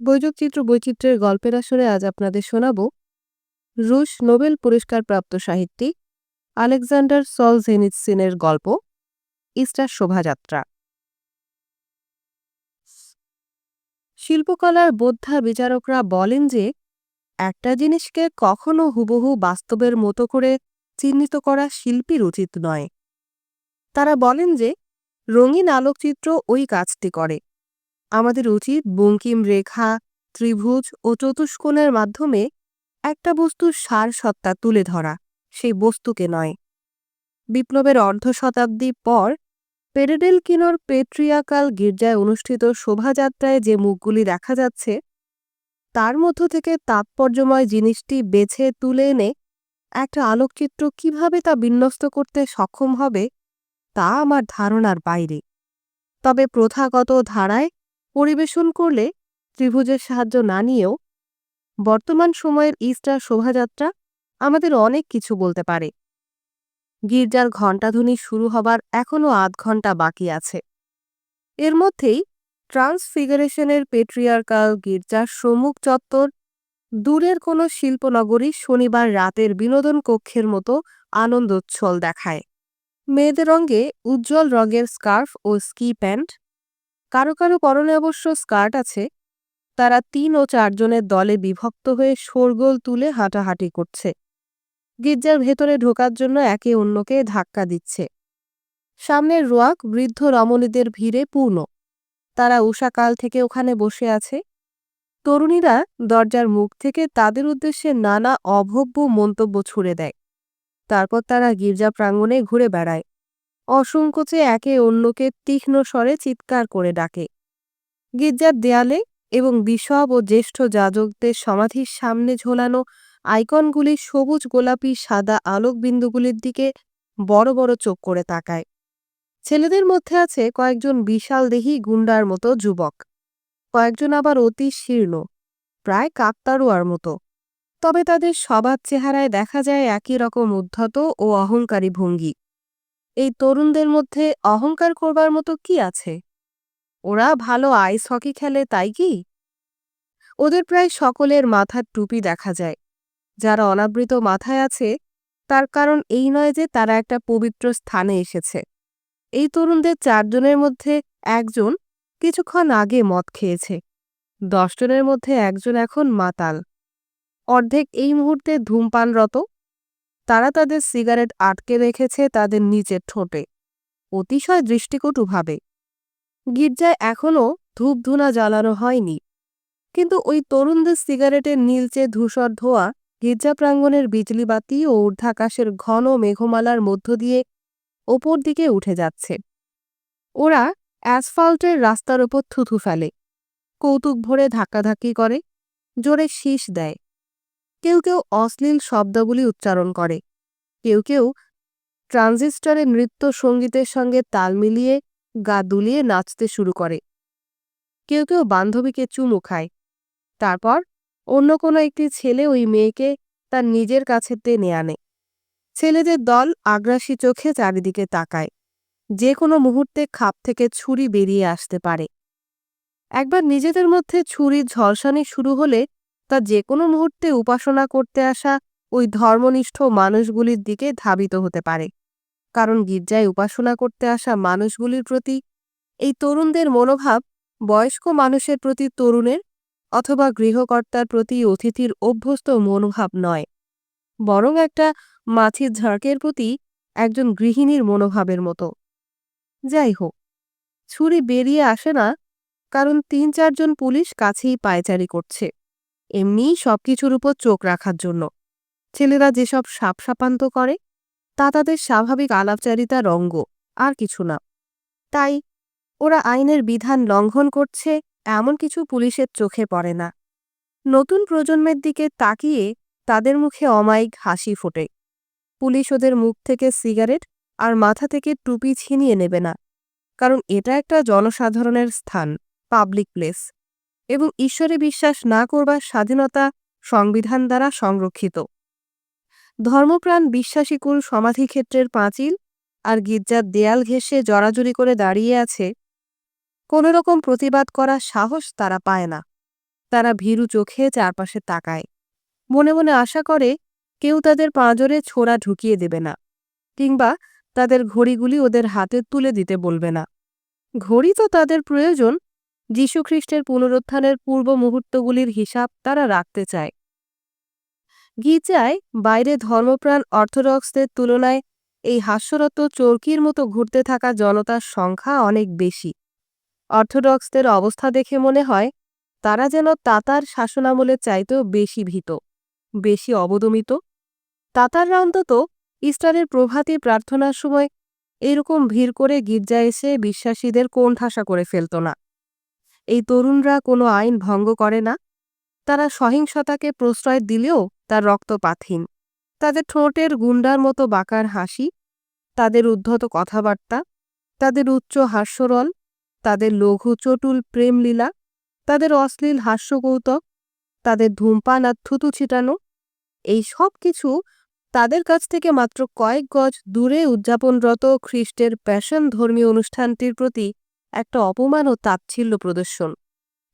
বৈযোগচিত্র বৈচিত্র্যের গল্পের আসরে আজ আপনাদের শোনাব রুশ নোবেল পুরস্কারপ্রাপ্ত সাহিত্যিক আলেকজান্ডার সলঝেনিৎসিনের গল্প, ইস্টার শোভাযাত্রা। শিল্পকলার বোদ্ধা বিচারকরা বলেন যে, একটা জিনিসকে কখনো হুবহু বাস্তবের মতো করে চিহ্নিত করা শিল্পীর উচিত নয়। তারা বলেন যে, রঙিন আলোকচিত্র ওই কাজটি করে। আমাদের উচিত বঙ্কিম রেখা, ত্রিভুজ ও চতুষ্কোণের মাধ্যমে একটা বস্তুর সার সত্তা তুলে ধরা, সেই বস্তুকে নয়। বিপ্লবের অর্ধ শতাব্দী পর পেরেডেল কিনোর পেট্রিয়াকাল গির্জায় অনুষ্ঠিত শোভাযাত্রায় যে মুখগুলি দেখা যাচ্ছে, তার মধ্য থেকে তাৎপর্যময় জিনিসটি বেছে তুলে এনে একটা আলোকচিত্র কীভাবে তা বিন্যস্ত করতে সক্ষম হবে, তা আমার ধারণার বাইরে। তবে প্রথাগত ধারায় পরিবেশন করলে ত্রিভুজের সাহায্য না নিয়েও বর্তমান সময়ের ইস্টার শোভাযাত্রা আমাদের অনেক কিছু বলতে পারে। গির্জার ঘণ্টাধ্বনি শুরু হবার এখনও আধ ঘণ্টা বাকি আছে। এর মধ্যেই ট্রান্সফিগারেশনের পেট্রিয়ার্কাল গির্জার সম্মুখ চত্বর, দূরের কোনো শিল্পনগরী শনিবার রাতের বিনোদন কক্ষের মতো আনন্দোচ্ছল দেখায়। মেয়েদের রঙে উজ্জ্বল রঙের স্কার্ফ ও স্কি প্যান্ট কারও কারও পরনে অবশ্য স্কার্ট আছে। তারা তিন ও চারজনের দলে বিভক্ত হয়ে শোরগোল তুলে হাঁটাহাঁটি করছে। গির্জার ভেতরে ঢোকার জন্য একে অন্যকে ধাক্কা দিচ্ছে। সামনের রোয়াক বৃদ্ধ রমণীদের ভিড়ে পূর্ণ। তারা উষাকাল থেকে ওখানে বসে আছে। তরুণীরা দরজার মুখ থেকে তাদের উদ্দেশ্যে নানা অভব্য মন্তব্য ছুড়ে দেয়। তারপর তারা গির্জা প্রাঙ্গণে ঘুরে বেড়ায়। অসংকোচে একে অন্যকে তীক্ষ্ণ স্বরে চিৎকার করে ডাকে। গির্জার দেয়ালে এবং বিশব ও জ্যেষ্ঠ যাজকদের সমাধির সামনে ঝোলানো আইকনগুলি সবুজ গোলাপি সাদা আলোকবিন্দুগুলির দিকে বড় বড় চোখ করে তাকায়। ছেলেদের মধ্যে আছে কয়েকজন বিশাল দেহি গুন্ডার মতো যুবক। কয়েকজন আবার অতি শীর্ণ, প্রায় কাকতারুয়ার মতো। তবে তাদের সবার চেহারায় দেখা যায় একই রকম উদ্ধত ও অহংকারী ভঙ্গি। এই তরুণদের মধ্যে অহংকার করবার মতো কি আছে? ওরা ভালো আইস হকি খেলে, তাই কি? ওদের প্রায় সকলের মাথার টুপি দেখা যায়। যারা অনাবৃত মাথায় আছে, তার কারণ এই নয় যে তারা একটা পবিত্র স্থানে এসেছে। এই তরুণদের চারজনের মধ্যে একজন কিছুক্ষণ আগে মদ খেয়েছে। দশজনের মধ্যে একজন এখন মাতাল। অর্ধেক এই মুহূর্তে ধূমপানরত তারা তাদের সিগারেট আটকে রেখেছে তাদের নিচের ঠোঁটে। অতিশয় দৃষ্টিকটুভাবে গির্জায় এখনও ধূপধুনা জ্বালানো হয়নি। কিন্তু ওই তরুণদের সিগারেটের নীলচে ধূসর ধোয়া, গির্জা প্রাঙ্গণের বিজলিবাতি ও ঊর্ধ্বাকাশের ঘন মেঘমালার মধ্য দিয়ে ওপর দিকে উঠে যাচ্ছে। ওরা অ্যাসফাল্টের রাস্তার ওপর থুথু ফেলে। কৌতুক ভরে ধাক্কাধাক্কি করে, জোরে শীষ দেয়। কেউ কেউ অশ্লীল শব্দগুলি উচ্চারণ করে। কেউ কেউ ট্রানজিস্টরে নৃত্য সঙ্গীতের সঙ্গে তাল মিলিয়ে গা দুলিয়ে নাচতে শুরু করে। কেউ কেউ বান্ধবীকে চুমু খায়। তারপর অন্য কোনো একটি ছেলে ওই মেয়েকে তার নিজের কাছে টেনে আনে। ছেলেদের দল আগ্রাসী চোখে চারিদিকে তাকায়। যে কোনো মুহূর্তে খাপ থেকে ছুরি বেরিয়ে আসতে পারে। একবার নিজেদের মধ্যে ছুরির ঝলসানি শুরু হলে তা যে কোনো মুহূর্তে উপাসনা করতে আসা ওই ধর্মনিষ্ঠ মানুষগুলির দিকে ধাবিত হতে পারে। কারণ গির্জায় উপাসনা করতে আসা মানুষগুলির প্রতি এই তরুণদের মনোভাব বয়স্ক মানুষের প্রতি তরুণের অথবা গৃহকর্তার প্রতি অতিথির অভ্যস্ত মনোভাব নয়। বরং একটা মাছির ঝাঁকের প্রতি একজন গৃহিণীর মনোভাবের মতো। যাই হোক, ছুরি বেরিয়ে আসে না, কারণ তিন চারজন পুলিশ কাছেই পায়চারি করছে। এমনিই সবকিছুর উপর চোখ রাখার জন্য। ছেলেরা যেসব সাপসাপান্ত করে, তা তাদের স্বাভাবিক আলাপচারিতা, রঙ্গ, আর কিছু না। তাই, ওরা আইনের বিধান লঙ্ঘন করছে, এমন কিছু পুলিশের চোখে পড়ে না। নতুন প্রজন্মের দিকে তাকিয়ে তাদের মুখে অমায়িক হাসি ফোটে। পুলিশ ওদের মুখ থেকে সিগারেট আর মাথা থেকে টুপি ছিনিয়ে নেবে না। কারণ এটা একটা জনসাধারণের স্থান, পাবলিক প্লেস। এবং ঈশ্বরে বিশ্বাস না করবার স্বাধীনতা সংবিধান দ্বারা সংরক্ষিত। ধর্মপ্রাণ বিশ্বাসীকুল সমাধিক্ষেত্রের পাঁচিল আর গির্জার দেয়াল ঘেঁষে জড়াজড়ি করে দাঁড়িয়ে আছে কোনো রকম প্রতিবাদ করার সাহস তারা পায় না। তারা ভীরু চোখে চারপাশে তাকায়। মনে মনে আশা করে, কেউ তাদের পাঁজরে ছোড়া ঢুকিয়ে দেবে না, কিংবা তাদের ঘড়িগুলি ওদের হাতে তুলে দিতে বলবে না। ঘড়ি তো তাদের প্রয়োজন যীশুখ্রিস্টের পুনরুত্থানের পূর্ব মুহূর্তগুলির হিসাব তারা রাখতে চায়। গির্জায় বাইরে ধর্মপ্রাণ অর্থোডক্সদের তুলনায় এই হাস্যরত চরকির মতো ঘুরতে থাকা জনতার সংখ্যা অনেক বেশি। অর্থোডক্সদের অবস্থা দেখে মনে হয়, তারা যেন তাতার শাসনামলের চাইতেও বেশি ভীত, বেশি অবদমিত। তাতাররা অন্তত ইস্টারের প্রভাতী প্রার্থনার সময় এরকম ভিড় করে গির্জা এসে বিশ্বাসীদের কোণঠাসা করে ফেলত না। এই তরুণরা কোনো আইন ভঙ্গ করে না। তারা সহিংসতাকে প্রশ্রয় দিলেও তার রক্তপাতহীন। তাদের ঠোঁটের গুন্ডার মতো বাঁকার হাসি। তাদের উদ্ধত কথাবার্তা। তাদের উচ্চ হাস্যরল। তাদের লঘু চটুল প্রেমলীলা। তাদের অশ্লীল হাস্যকৌতক। তাদের ধূমপান আর থুতু ছিটানো। এই সব কিছু তাদের কাছ থেকে মাত্র কয়েক গজ দূরে উদযাপনরত খ্রিস্টের প্যাশন ধর্মীয় অনুষ্ঠানটির প্রতি একটা অপমান ও তাচ্ছিল্য প্রদর্শন।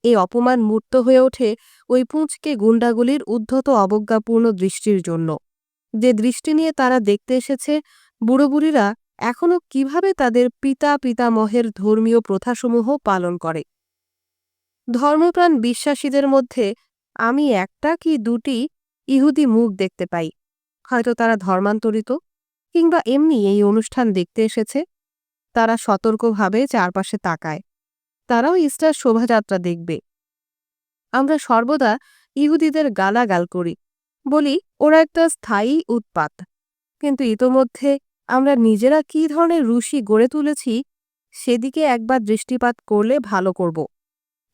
এই অপমান মূর্ত হয়ে ওঠে ওই পুঁচকে গুন্ডাগুলির উদ্ধত অবজ্ঞাপূর্ণ দৃষ্টির জন্য। যে দৃষ্টি নিয়ে তারা দেখতে এসেছে, বুড়োবুড়িরা এখনও কীভাবে তাদের পিতা পিতামহের ধর্মীয় প্রথাসমূহ পালন করে। ধর্মপ্রাণ বিশ্বাসীদের মধ্যে আমি একটা কি দুটি ইহুদি মুখ দেখতে পাই। হয়তো তারা ধর্মান্তরিত, কিংবা এমনি এই অনুষ্ঠান দেখতে এসেছে। তারা সতর্কভাবে চারপাশে তাকায়। তারাও ইস্টার শোভাযাত্রা দেখবে। আমরা সর্বদা ইহুদিদের গালাগাল করি। বলি, ওরা একটা স্থায়ী উৎপাত। কিন্তু ইতোমধ্যে আমরা নিজেরা কী ধরনের রুশি গড়ে তুলেছি, সেদিকে একবার দৃষ্টিপাত করলে ভালো করব।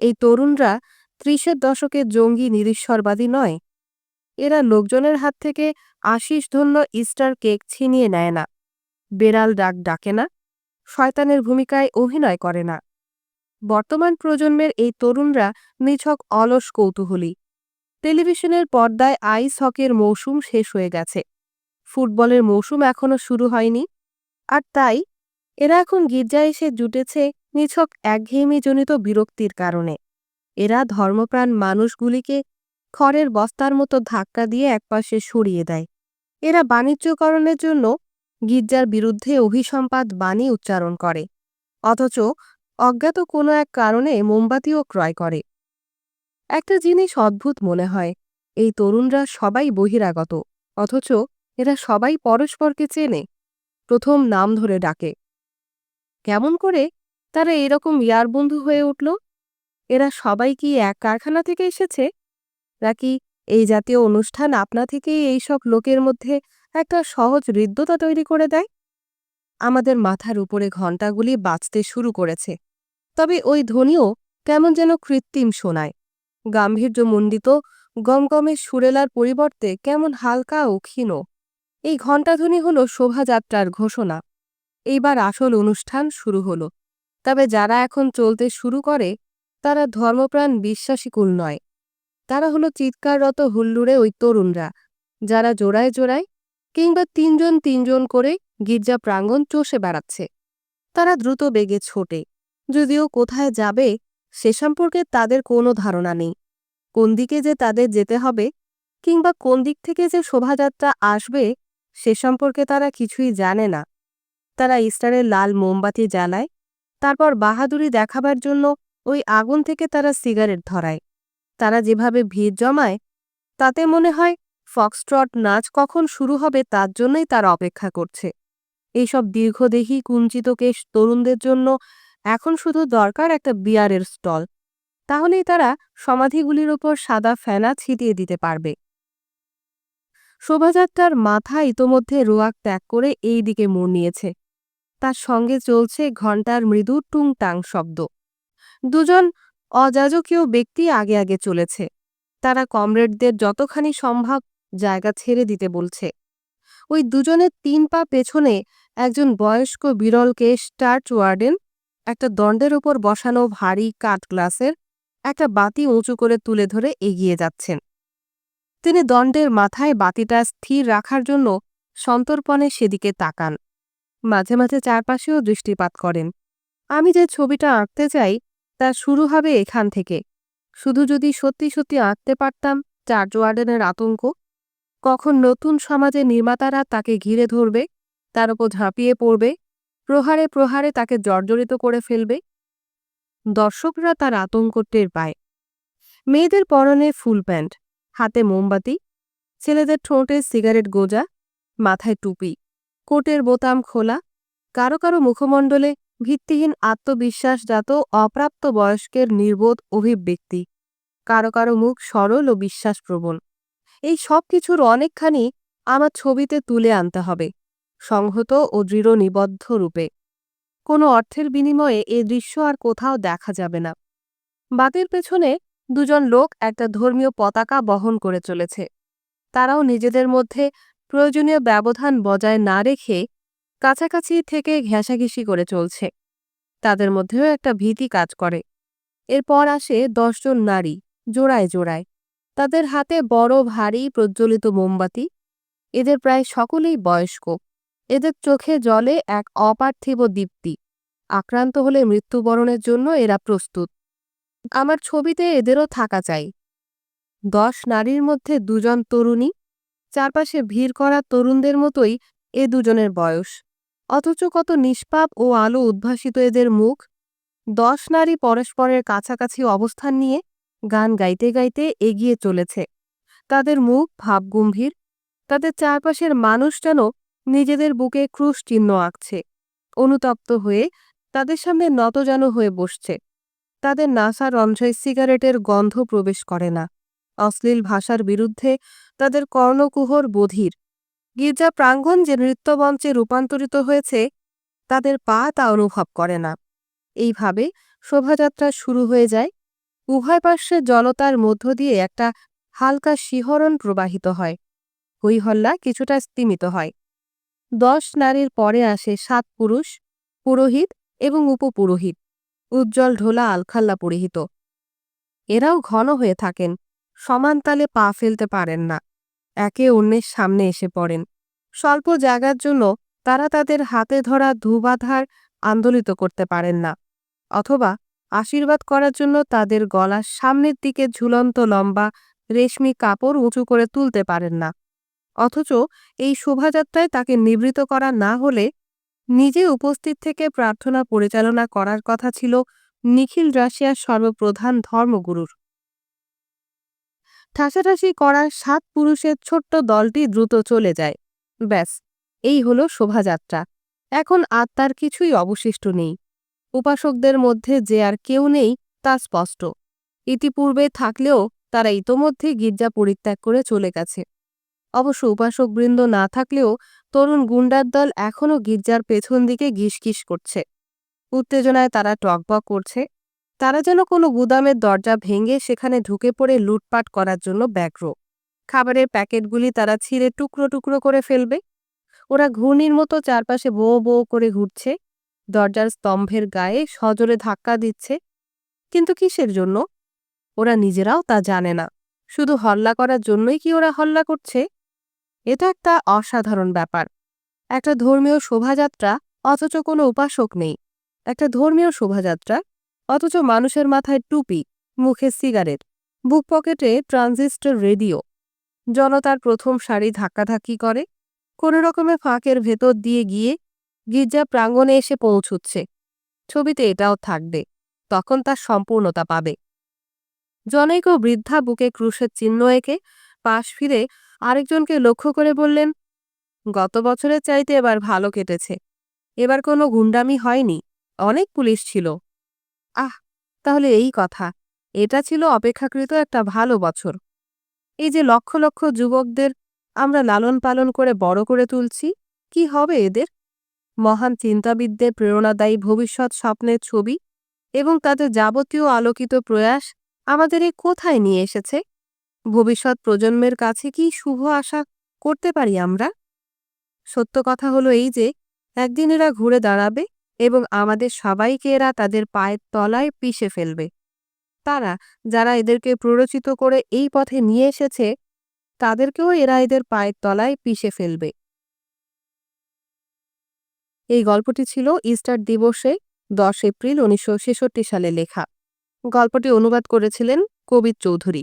এই তরুণরা ত্রিশের দশকে জঙ্গি নিরীশ্বরবাদী নয়। এরা লোকজনের হাত থেকে আশিসধন্য ইস্টার কেক ছিনিয়ে নেয় না। বেড়াল ডাক ডাকে না। শয়তানের ভূমিকায় অভিনয় করে না। বর্তমান প্রজন্মের এই তরুণরা নিছক অলস কৌতূহলী। টেলিভিশনের পর্দায় আইস হকের মৌসুম শেষ হয়ে গেছে। ফুটবলের মৌসুম এখনও শুরু হয়নি। আর তাই, এরা এখন গির্জায় এসে জুটেছে নিছক একঘেয়েমিজনিত বিরক্তির কারণে। এরা ধর্মপ্রাণ মানুষগুলিকে খড়ের বস্তার মতো ধাক্কা দিয়ে একপাশে সরিয়ে দেয়। এরা বাণিজ্যকরণের জন্য গির্জার বিরুদ্ধে অভিসম্পাদ বাণী উচ্চারণ করে, অথচ অজ্ঞাত কোনো এক কারণে মোমবাতিও ক্রয় করে। একটা জিনিস অদ্ভুত মনে হয়, এই তরুণরা সবাই বহিরাগত, অথচ এরা সবাই পরস্পরকে চেনে, প্রথম নাম ধরে ডাকে। কেমন করে তারা এরকম ইয়ার বন্ধু হয়ে উঠল? এরা সবাই কি এক কারখানা থেকে এসেছে? নাকি এই জাতীয় অনুষ্ঠান আপনা থেকেই এইসব লোকের মধ্যে একটা সহজ হৃদ্যতা তৈরি করে দেয়। আমাদের মাথার উপরে ঘণ্টাগুলি বাঁচতে শুরু করেছে। তবে ওই ধ্বনিও কেমন যেন কৃত্রিম শোনায়। গাম্ভীর্যমণ্ডিত গমগমের সুরেলার পরিবর্তে কেমন হালকা ও ক্ষীণ। এই ঘণ্টাধ্বনি হল শোভাযাত্রার ঘোষণা। এইবার আসল অনুষ্ঠান শুরু হল। তবে যারা এখন চলতে শুরু করে, তারা ধর্মপ্রাণ বিশ্বাসীকুল নয়। তারা হলো চিৎকাররত হুল্লুড়ে ওই তরুণরা, যারা জোড়ায় জোড়ায় কিংবা তিনজন তিনজন করে গির্জা প্রাঙ্গণ চষে বেড়াচ্ছে। তারা দ্রুত বেগে ছোটে। যদিও কোথায় যাবে, সে সম্পর্কে তাদের কোনো ধারণা নেই। কোন দিকে যে তাদের যেতে হবে, কিংবা কোন দিক থেকে যে শোভাযাত্রা আসবে, সে সম্পর্কে তারা কিছুই জানে না। তারা ইস্টারের লাল মোমবাতি জ্বালায়, তারপর বাহাদুরি দেখাবার জন্য ওই আগুন থেকে তারা সিগারেট ধরায়। তারা যেভাবে ভিড় জমায়, তাতে মনে হয় ফক্সট্রট নাচ কখন শুরু হবে তার জন্যই তারা অপেক্ষা করছে। এইসব দীর্ঘদেহী কুঞ্চিত কেশ তরুণদের জন্য এখন শুধু দরকার একটা বিয়ারের স্টল। তাহলেই তারা সমাধিগুলির ওপর সাদা ফেনা ছিটিয়ে দিতে পারবে। শোভাযাত্রার মাথা ইতোমধ্যে রোয়াক ত্যাগ করে এই দিকে মোড় নিয়েছে। তার সঙ্গে চলছে ঘণ্টার মৃদু টুংটাং শব্দ। দুজন অযাজকীয় ব্যক্তি আগে আগে চলেছে। তারা কমরেডদের যতখানি সম্ভব জায়গা ছেড়ে দিতে বলছে। ওই দুজনের তিন পা পেছনে একজন বয়স্ক বিরলকে স্টার্চ ওয়ার্ডেন, একটা দণ্ডের ওপর বসানো ভারী কাঠ গ্লাসের, একটা বাতি উঁচু করে তুলে ধরে এগিয়ে যাচ্ছেন। তিনি দণ্ডের মাথায় বাতিটা স্থির রাখার জন্য সন্তর্পণে সেদিকে তাকান। মাঝে মাঝে চারপাশেও দৃষ্টিপাত করেন। আমি যে ছবিটা আঁকতে চাই, তা শুরু হবে এখান থেকে। শুধু যদি সত্যি সত্যি আঁকতে পারতাম চার্জ ওয়ার্ডেনের আতঙ্ক কখন নতুন সমাজে নির্মাতারা তাকে ঘিরে ধরবে, তার উপর ঝাঁপিয়ে পড়বে, প্রহারে প্রহারে তাকে জর্জরিত করে ফেলবে? দর্শকরা তার আতঙ্ক টের পায়। মেয়েদের পরনে ফুল প্যান্ট, হাতে মোমবাতি, ছেলেদের ঠোঁটে সিগারেট গোজা, মাথায় টুপি, কোটের বোতাম খোলা, কারও কারও মুখমণ্ডলে ভিত্তিহীন আত্মবিশ্বাসজাত অপ্রাপ্ত বয়স্কের নির্বোধ অভিব্যক্তি, কারও কারও মুখ সরল ও বিশ্বাসপ্রবণ। এই সব কিছুর অনেকখানি আমার ছবিতে তুলে আনতে হবে, সংহত ও দৃঢ় নিবদ্ধ রূপে। কোনো অর্থের বিনিময়ে এ দৃশ্য আর কোথাও দেখা যাবে না। বাতির পেছনে দুজন লোক একটা ধর্মীয় পতাকা বহন করে চলেছে। তারাও নিজেদের মধ্যে প্রয়োজনীয় ব্যবধান বজায় না রেখে কাছাকাছি থেকে ঘেঁষাঘেঁষি করে চলছে। তাদের মধ্যেও একটা ভীতি কাজ করে। এরপর আসে দশজন নারী, জোড়ায় জোড়ায়। তাদের হাতে বড়, ভারী, প্রজ্বলিত মোমবাতি। এদের প্রায় সকলেই বয়স্ক। এদের চোখে জলে এক অপার্থিব দীপ্তি। আক্রান্ত হলে মৃত্যুবরণের জন্য এরা প্রস্তুত। আমার ছবিতে এদেরও থাকা চাই। দশ নারীর মধ্যে দুজন তরুণী, চারপাশে ভিড় করা তরুণদের মতোই এ দুজনের বয়স। অথচ কত নিষ্পাপ ও আলো উদ্ভাসিত এদের মুখ। দশ নারী পরস্পরের কাছাকাছি অবস্থান নিয়ে গান গাইতে গাইতে এগিয়ে চলেছে। তাদের মুখ ভাবগম্ভীর। তাদের চারপাশের মানুষ যেন নিজেদের বুকে ক্রুশ চিহ্ন আঁকছে। অনুতপ্ত হয়ে তাদের সামনে নতজানু হয়ে বসছে। তাদের নাসা রঞ্জয় সিগারেটের গন্ধ প্রবেশ করে না। অশ্লীল ভাষার বিরুদ্ধে তাদের কর্ণকুহর বধির। গির্জা প্রাঙ্গণ যে নৃত্যমঞ্চে রূপান্তরিত হয়েছে, তাদের পা তা অনুভব করে না। এইভাবে শোভাযাত্রা শুরু হয়ে যায়। উভয় পার্শ্বে জনতার মধ্য দিয়ে একটা হালকা শিহরণ প্রবাহিত হয়। হৈহল্লা কিছুটা স্তিমিত হয়। দশ নারীর পরে আসে সাত পুরুষ, পুরোহিত এবং উপপুরোহিত। উজ্জ্বল ঢোলা আলখাল্লা পরিহিত। এরাও ঘন হয়ে থাকেন, সমান তালে পা ফেলতে পারেন না। একে অন্যের সামনে এসে পড়েন। স্বল্প জায়গার জন্য তারা তাদের হাতে ধরা ধুবাধার আন্দোলিত করতে পারেন না। অথবা আশীর্বাদ করার জন্য তাদের গলার সামনের দিকে ঝুলন্ত লম্বা রেশমি কাপড় উঁচু করে তুলতে পারেন না। অথচ এই শোভাযাত্রায় তাকে নিবৃত করা না হলে নিজে উপস্থিত থেকে প্রার্থনা পরিচালনা করার কথা ছিল নিখিল রাশিয়ার সর্বপ্রধান ধর্মগুরুর। ঠাসাঠাসি করা সাত পুরুষের ছোট্ট দলটি দ্রুত চলে যায়। ব্যাস, এই হলো শোভাযাত্রা। এখন আত্মার কিছুই অবশিষ্ট নেই। উপাসকদের মধ্যে যে আর কেউ নেই, তা স্পষ্ট। ইতিপূর্বে থাকলেও তারা ইতোমধ্যে গির্জা পরিত্যাগ করে চলে গেছে। অবশ্য উপাসকবৃন্দ না থাকলেও তরুণ গুন্ডার দল এখনও গির্জার পেছন দিকে গিসগিস করছে। উত্তেজনায় তারা টকবক করছে। তারা যেন কোনো গুদামের দরজা ভেঙে সেখানে ঢুকে পড়ে লুটপাট করার জন্য ব্যগ্র। খাবারের প্যাকেটগুলি তারা ছিঁড়ে টুকরো টুকরো করে ফেলবে। ওরা ঘূর্ণির মতো চারপাশে বো বো করে ঘুরছে। দরজার স্তম্ভের গায়ে সজোরে ধাক্কা দিচ্ছে। কিন্তু কিসের জন্য? ওরা নিজেরাও তা জানে না। শুধু হল্লা করার জন্যই কি ওরা হল্লা করছে? এটা একটা অসাধারণ ব্যাপার। একটা ধর্মীয় শোভাযাত্রা, অথচ কোনো উপাসক নেই। একটা ধর্মীয় শোভাযাত্রা, অথচ মানুষের মাথায় টুপি, মুখে সিগারেট, বুক পকেটে ট্রানজিস্টর রেডিও। জনতার প্রথম সারি ধাক্কাধাক্কি করে। কোনো রকমে ফাঁকের ভেতর দিয়ে গিয়ে গির্জা প্রাঙ্গণে এসে পৌঁছুচ্ছে। ছবিতে এটাও থাকবে। তখন তার সম্পূর্ণতা পাবে। জনৈক বৃদ্ধা বুকে ক্রুশের চিহ্ন এঁকে পাশ ফিরে আরেকজনকে লক্ষ্য করে বললেন, গত বছরের চাইতে এবার ভালো কেটেছে। এবার কোনো গুন্ডামি হয়নি। অনেক পুলিশ ছিল। আহ, তাহলে এই কথা। এটা ছিল অপেক্ষাকৃত একটা ভালো বছর। এই যে লক্ষ লক্ষ যুবকদের আমরা লালন পালন করে বড় করে তুলছি, কি হবে এদের? মহান চিন্তাবিদদের প্রেরণাদায়ী ভবিষ্যৎ স্বপ্নের ছবি এবং তাদের যাবতীয় আলোকিত প্রয়াস আমাদের এ কোথায় নিয়ে এসেছে? ভবিষ্যৎ প্রজন্মের কাছে কি শুভ আশা করতে পারি আমরা? সত্য কথা হলো এই যে, একদিন এরা ঘুরে দাঁড়াবে এবং আমাদের সবাইকে এরা তাদের পায়ের তলায় পিষে ফেলবে। তারা যারা এদেরকে প্ররোচিত করে এই পথে নিয়ে এসেছে, তাদেরকেও এরা এদের পায়ের তলায় পিষে ফেলবে। এই গল্পটি ছিল ইস্টার দিবসে দশ এপ্রিল উনিশশো ছেষট্টি সালে লেখা। গল্পটি অনুবাদ করেছিলেন কবির চৌধুরী।